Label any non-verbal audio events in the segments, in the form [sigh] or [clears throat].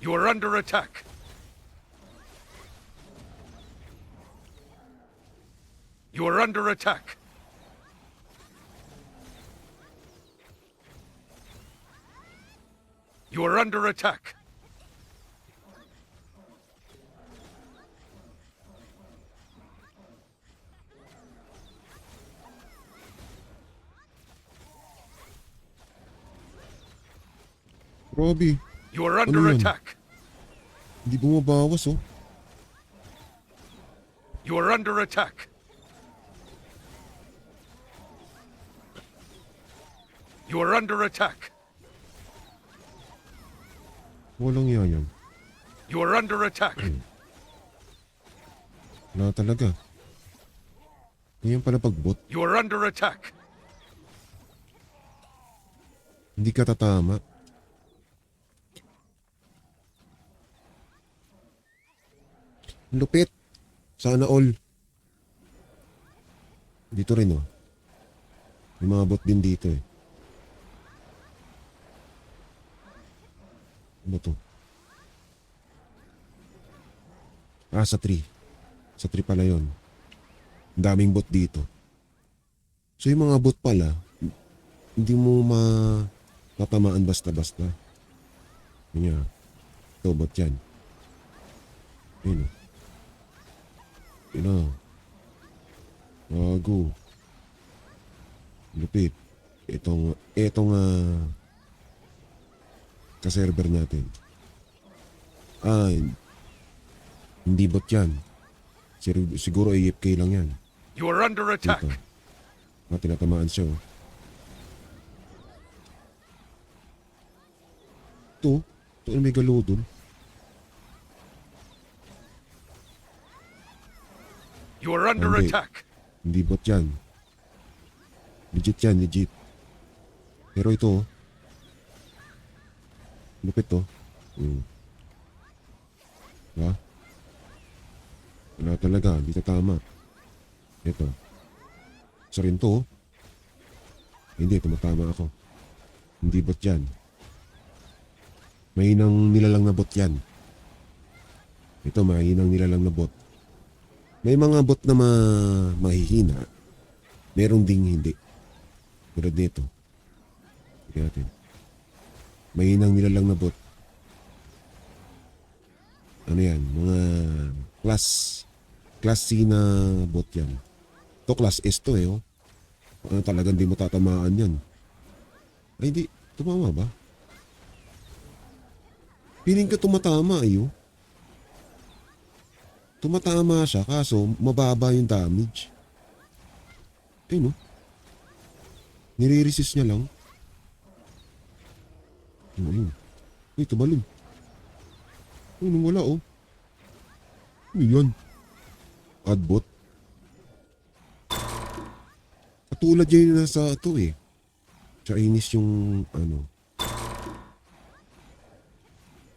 You are under attack. You are under attack. You are under attack. Grabe, You are under Ano attack. hindi bumabawas oh. You are under attack. You are under attack. Walang iya yan. You are under attack. [clears throat] Wala talaga. Ganyan pala pagbot. You are under attack. Hindi ka tatama. Lupit. Sana all. Dito rin oh. May mga bot din dito eh. Ano to? Ah, sa tree. Sa tree pala yon. Ang daming bot dito. So yung mga bot pala, hindi mo ma tatamaan basta-basta. Yun nga. Ito, bot yan. Yun o. Yun o. Bago. Lupit. Itong, itong uh, kaserver natin. Ah, hindi bot yan. Siguro, AFK lang yan. You are under attack. Dito. Ah, tinatamaan siya oh. Ito, ito may galo dun. You are under Hindi. attack. Hindi bot yan. Legit yan, legit. Pero ito, oh. lupit to. Hmm. Diba? Wala talaga, hindi tama. Ito. Isa rin to. oh. Hindi, tumatama ako. Hindi bot yan. Mahinang nilalang na bot yan. Ito, mahinang nilalang na bot. May mga bot na ma mahihina. Meron ding hindi. Tulad nito. Tignan natin. Mahinang nilalang na bot. Ano yan? Mga class class C na bot yan. To class S to eh oh. Ano talagang di mo tatamaan yan. Ay di, tumama ba? Piling ko tumatama ayo. Tumatama siya kaso mababa yung damage. Ayun oh. Nire-resist niya lang. Ayun. Uy, tumalon. Ayun, wala oh. Ano yan? Adbot. Katulad yan yung nasa ito eh. Chinese yung ano.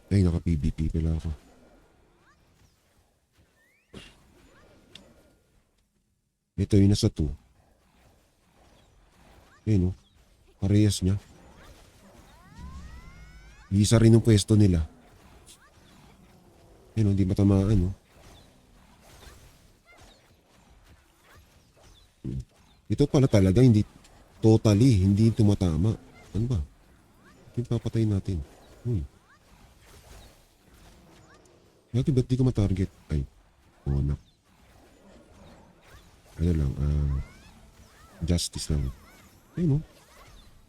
Ay, naka-PVP pala ako. Ito yung nasa 2. Ayun oh. Parehas niya. Isa rin yung pwesto nila. Ayun oh, hindi matamaan oh. Ito pala talaga hindi totally hindi tumatama. Ano ba? Yung papatay natin. Uy. Bakit ba't di ko matarget? Ay, onak. Ano lang, ah, justice lang. Ayun no?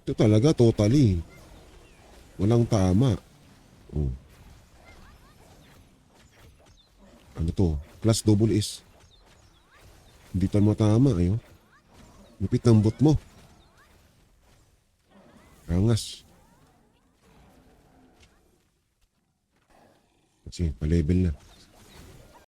Ito talaga totally. Walang tama. Oh. Ano to? Plus double is. Hindi tayo matama ayo. Lupit ng bot mo. Angas. Kasi, pa-level na.